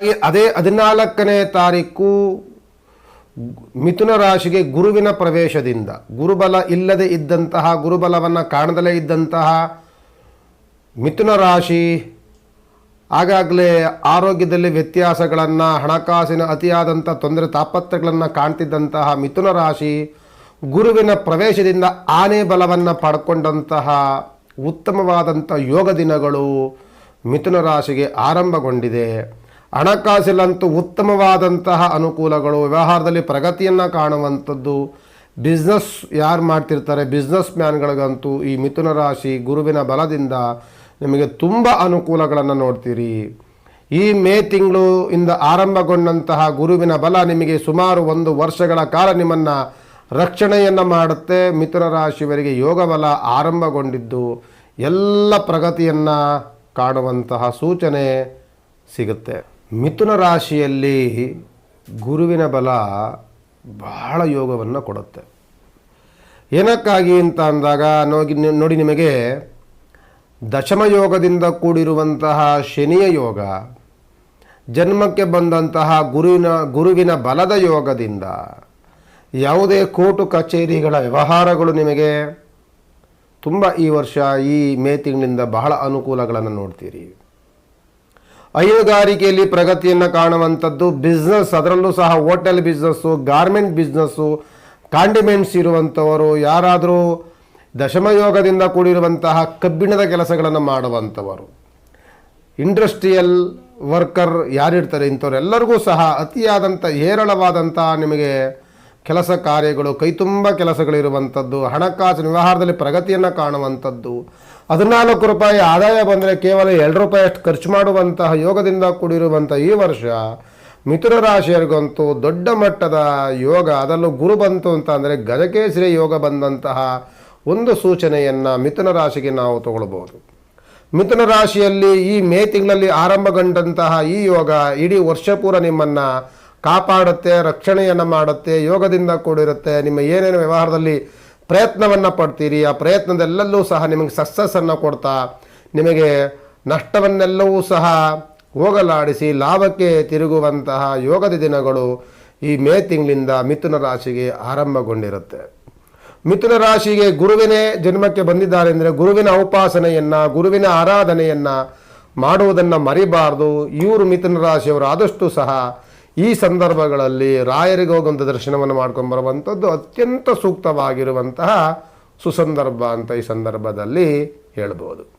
ಅದೇ ಹದಿನಾಲ್ಕನೇ ತಾರೀಕು ಮಿಥುನ ರಾಶಿಗೆ ಗುರುವಿನ ಪ್ರವೇಶದಿಂದ. ಗುರುಬಲ ಇಲ್ಲದೆ ಇದ್ದಂತಹ, ಗುರುಬಲವನ್ನು ಕಾಣದಲೇ ಇದ್ದಂತಹ ಮಿಥುನ ರಾಶಿ ಆಗಾಗಲೇ ಆರೋಗ್ಯದಲ್ಲಿ ವ್ಯತ್ಯಾಸಗಳನ್ನು, ಹಣಕಾಸಿನ ಅತಿಯಾದಂಥ ತೊಂದರೆ, ತಾಪತ್ರಗಳನ್ನು ಕಾಣ್ತಿದ್ದಂತಹ ಮಿಥುನ ರಾಶಿ ಗುರುವಿನ ಪ್ರವೇಶದಿಂದ ಆನೆ ಬಲವನ್ನು ಪಡ್ಕೊಂಡಂತಹ ಉತ್ತಮವಾದಂಥ ಯೋಗ ದಿನಗಳು ಮಿಥುನ ರಾಶಿಗೆ ಆರಂಭಗೊಂಡಿದೆ. ಹಣಕಾಸಿನಂತೂ ಉತ್ತಮವಾದಂತಹ ಅನುಕೂಲಗಳು, ವ್ಯವಹಾರದಲ್ಲಿ ಪ್ರಗತಿಯನ್ನು ಕಾಣುವಂಥದ್ದು. ಬಿಸ್ನೆಸ್ ಯಾರು ಮಾಡ್ತಿರ್ತಾರೆ? ಬಿಸ್ನೆಸ್ ಮ್ಯಾನ್ಗಳಿಗಂತೂ ಈ ಮಿಥುನ ರಾಶಿ ಗುರುವಿನ ಬಲದಿಂದ ನಿಮಗೆ ತುಂಬ ಅನುಕೂಲಗಳನ್ನು ನೋಡ್ತೀರಿ. ಈ ಮೇ ತಿಂಗಳು ಇಂದ ಆರಂಭಗೊಂಡಂತಹ ಗುರುವಿನ ಬಲ ನಿಮಗೆ ಸುಮಾರು ಒಂದು ವರ್ಷಗಳ ಕಾಲ ನಿಮ್ಮನ್ನು ರಕ್ಷಣೆಯನ್ನು ಮಾಡುತ್ತೆ. ಮಿಥುನ ರಾಶಿಯವರಿಗೆ ಯೋಗ ಬಲ ಆರಂಭಗೊಂಡಿದ್ದು, ಎಲ್ಲ ಪ್ರಗತಿಯನ್ನು ಕಾಣುವಂತಹ ಸೂಚನೆ ಸಿಗುತ್ತೆ. ಮಿಥುನ ರಾಶಿಯಲ್ಲಿ ಗುರುವಿನ ಬಲ ಬಹಳ ಯೋಗವನ್ನು ಕೊಡುತ್ತೆ. ಏನಕ್ಕಾಗಿ ಅಂತ ಅಂದಾಗ, ನೋಡಿ ನೋಡಿ ನಿಮಗೆ ದಶಮ ಯೋಗದಿಂದ ಕೂಡಿರುವಂತಹ ಶನಿಯ ಯೋಗ, ಜನ್ಮಕ್ಕೆ ಬಂದಂತಹ ಗುರುವಿನ ಗುರುವಿನ ಬಲದ ಯೋಗದಿಂದ ಯಾವುದೇ ಕೋರ್ಟು ಕಚೇರಿಗಳ ವ್ಯವಹಾರಗಳು ನಿಮಗೆ ತುಂಬ ಈ ವರ್ಷ, ಈ ಮೇ ತಿಂಗಳಿಂದ ಬಹಳ ಅನುಕೂಲಗಳನ್ನು ನೋಡ್ತೀರಿ. ಹೈನುಗಾರಿಕೆಯಲ್ಲಿ ಪ್ರಗತಿಯನ್ನು ಕಾಣುವಂಥದ್ದು ಬಿಸ್ನೆಸ್ ಅದರಲ್ಲೂ ಸಹ hotel business garment business condiments ಇರುವಂಥವರು, ಯಾರಾದರೂ ದಶಮಯೋಗದಿಂದ ಕೂಡಿರುವಂತಹ ಕಬ್ಬಿಣದ ಕೆಲಸಗಳನ್ನು ಮಾಡುವಂಥವರು. ಇಂಡಸ್ಟ್ರಿಯಲ್ ವರ್ಕರ್ ಯಾರಿರ್ತಾರೆ ಇಂಥವ್ರೆಲ್ಲರಿಗೂ ಸಹ ಅತಿಯಾದಂಥ ಹೇರಳವಾದಂಥ ನಿಮಗೆ ಕೆಲಸ ಕಾರ್ಯಗಳು ಕೈತುಂಬ ಕೆಲಸಗಳಿರುವಂಥದ್ದು, ಹಣಕಾಸಿನ ವ್ಯವಹಾರದಲ್ಲಿ ಪ್ರಗತಿಯನ್ನು ಕಾಣುವಂಥದ್ದು. ಹದಿನಾಲ್ಕು ರೂಪಾಯಿ ಆದಾಯ ಬಂದರೆ ಕೇವಲ ಎರಡು ರೂಪಾಯಿ ಅಷ್ಟು ಖರ್ಚು ಮಾಡುವಂತಹ ಯೋಗದಿಂದ ಕೂಡಿರುವಂಥ ಈ ವರ್ಷ ಮಿಥುನ ರಾಶಿಯರಿಗಂತೂ ದೊಡ್ಡ ಮಟ್ಟದ ಯೋಗ, ಅದರಲ್ಲೂ ಗುರು ಬಂತು ಅಂತ ಅಂದರೆ ಗಜಕೇಸರಿ ಯೋಗ ಬಂದಂತಹ ಒಂದು ಸೂಚನೆಯನ್ನು ಮಿಥುನ ರಾಶಿಗೆ ನಾವು ತಗೊಳ್ಬೋದು ಮಿಥುನ ರಾಶಿಯಲ್ಲಿ ಈ ಮೇ ತಿಂಗಳಲ್ಲಿ ಆರಂಭಗೊಂಡಂತಹ ಈ ಯೋಗ ಇಡೀ ವರ್ಷ ಪೂರ ನಿಮ್ಮನ್ನು ಕಾಪಾಡುತ್ತೆ, ರಕ್ಷಣೆಯನ್ನು ಮಾಡುತ್ತೆ, ಯೋಗದಿಂದ ಕೂಡಿರುತ್ತೆ. ನಿಮ್ಮ ಏನೇನು ವ್ಯವಹಾರದಲ್ಲಿ ಪ್ರಯತ್ನವನ್ನು ಪಡ್ತೀರಿ, ಆ ಪ್ರಯತ್ನದೆಲ್ಲಲ್ಲೂ ಸಹ ನಿಮಗೆ ಸಕ್ಸಸ್ಸನ್ನು ಕೊಡ್ತಾ, ನಿಮಗೆ ನಷ್ಟವನ್ನೆಲ್ಲವೂ ಸಹ ಹೋಗಲಾಡಿಸಿ, ಲಾಭಕ್ಕೆ ತಿರುಗುವಂತಹ ಯೋಗದ ದಿನಗಳು ಈ ಮೇ ತಿಂಗಳಿಂದ ಮಿಥುನ ರಾಶಿಗೆ ಆರಂಭಗೊಂಡಿರುತ್ತೆ. ಮಿಥುನ ರಾಶಿಗೆ ಗುರುವಿನೇ ಜನ್ಮಕ್ಕೆ ಬಂದಿದ್ದಾರೆ ಅಂದರೆ ಗುರುವಿನ ಉಪಾಸನೆಯನ್ನು, ಗುರುವಿನ ಆರಾಧನೆಯನ್ನು ಮಾಡುವುದನ್ನು ಮರಿಬಾರ್ದು. ಇವರು ಮಿಥುನ ರಾಶಿಯವರು ಆದಷ್ಟು ಸಹ ಈ ಸಂದರ್ಭಗಳಲ್ಲಿ ರಾಯರಿಗೆ ಹೋಗುವಂಥ ದರ್ಶನವನ್ನು ಮಾಡ್ಕೊಂಡು ಬರುವಂಥದ್ದು ಅತ್ಯಂತ ಸೂಕ್ತವಾಗಿರುವಂತಹ ಸುಸಂದರ್ಭ ಅಂತ ಈ ಸಂದರ್ಭದಲ್ಲಿ ಹೇಳ್ಬೋದು.